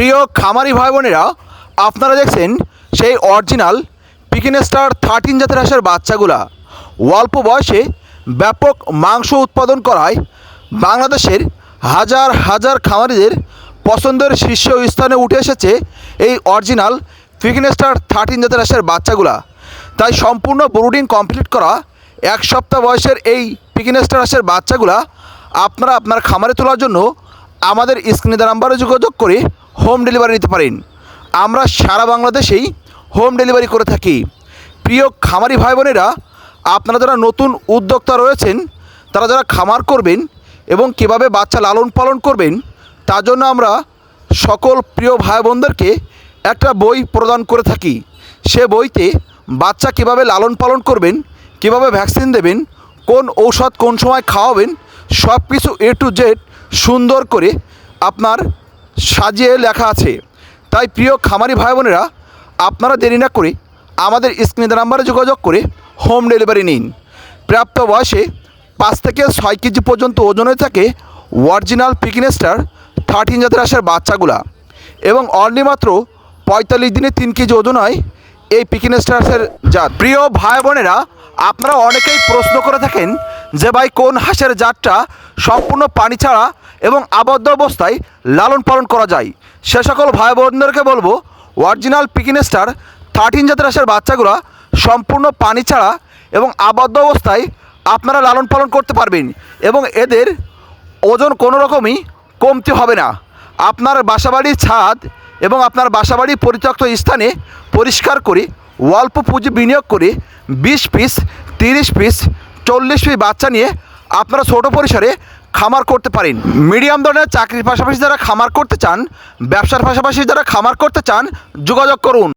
প্রিয় খামারি ভাই বোনেরা আপনারা দেখছেন সেই অরিজিনাল পিকিন স্টার থার্টিন জাতের হাঁসের বাচ্চাগুলা। অল্প বয়সে ব্যাপক মাংস উৎপাদন করায় বাংলাদেশের হাজার হাজার খামারিদের পছন্দের শীর্ষ স্থানে উঠে এসেছে এই অরিজিনাল পিকিন স্টার থার্টিন জাতের হাঁসের বাচ্চাগুলা। তাই সম্পূর্ণ ব্রুডিং কমপ্লিট করা এক সপ্তাহ বয়সের এই পিকিন স্টার হাঁসের বাচ্চাগুলা আপনারা আপনার খামারে তোলার জন্য আমাদের স্ক্রিনে নাম্বারে যোগাযোগ করে হোম ডেলিভারি নিতে পারেন। আমরা সারা বাংলাদেশেই হোম ডেলিভারি করে থাকি। প্রিয় খামারি ভাই বোনেরা, আপনারা যারা নতুন উদ্যোক্তা রয়েছেন, তারা যারা খামার করবেন এবং কীভাবে বাচ্চা লালন পালন করবেন, তার জন্য আমরা সকল প্রিয় ভাই বোনদেরকে একটা বই প্রদান করে থাকি। সে বইতে বাচ্চা কীভাবে লালন পালন করবেন, কীভাবে ভ্যাকসিন দেবেন, কোন ঔষধ কোন সময় খাওয়াবেন সব কিছু এ টু জেড সুন্দর করে আপনার সাজিয়ে লেখা আছে। তাই প্রিয় খামারি ভাই বোনেরা, আপনারা দেরি না করে আমাদের স্ক্রিনে নাম্বারে যোগাযোগ করে হোম ডেলিভারি নিন। প্রাপ্ত বয়সে পাঁচ থেকে ছয় কেজি পর্যন্ত ওজনে থাকে অরিজিনাল পিকিনেস্টার থার্টিন জাতের আসার বাচ্চাগুলা এবং অনলি মাত্র পঁয়তাল্লিশ দিনে তিন কেজি ওজন হয় এই পিকিনেস্টার্সের জাত। প্রিয় ভাই বোনেরা, আপনারা অনেকেই প্রশ্ন করে থাকেন যে ভাই কোন হাঁসের জাতটা সম্পূর্ণ পানি ছাড়া এবং আবদ্ধ অবস্থায় লালন পালন করা যায়। সে সকল ভাই বোনদেরকে বলব অরিজিনাল পিকিনেস্টার থার্টিন জাতের হাঁসের বাচ্চাগুলো সম্পূর্ণ পানি ছাড়া এবং আবদ্ধ অবস্থায় আপনারা লালন পালন করতে পারবেন এবং এদের ওজন কোনো রকমই কমতি হবে না। আপনার বাসাবাড়ির ছাদ এবং আপনার বাসাবাড়ির পরিত্যক্ত স্থানে পরিষ্কার করে, অল্প পুঁজি বিনিয়োগ করে বিশ পিস, তিরিশ পিস, চল্লিশ পিস বাচ্চা নিয়ে আপনারা ছোটো পরিসরে খামার করতে পারেন। মিডিয়াম ধরনের চাকরির পাশাপাশি যারা খামার করতে চান, ব্যবসার পাশাপাশি যারা খামার করতে চান, যোগাযোগ করুন।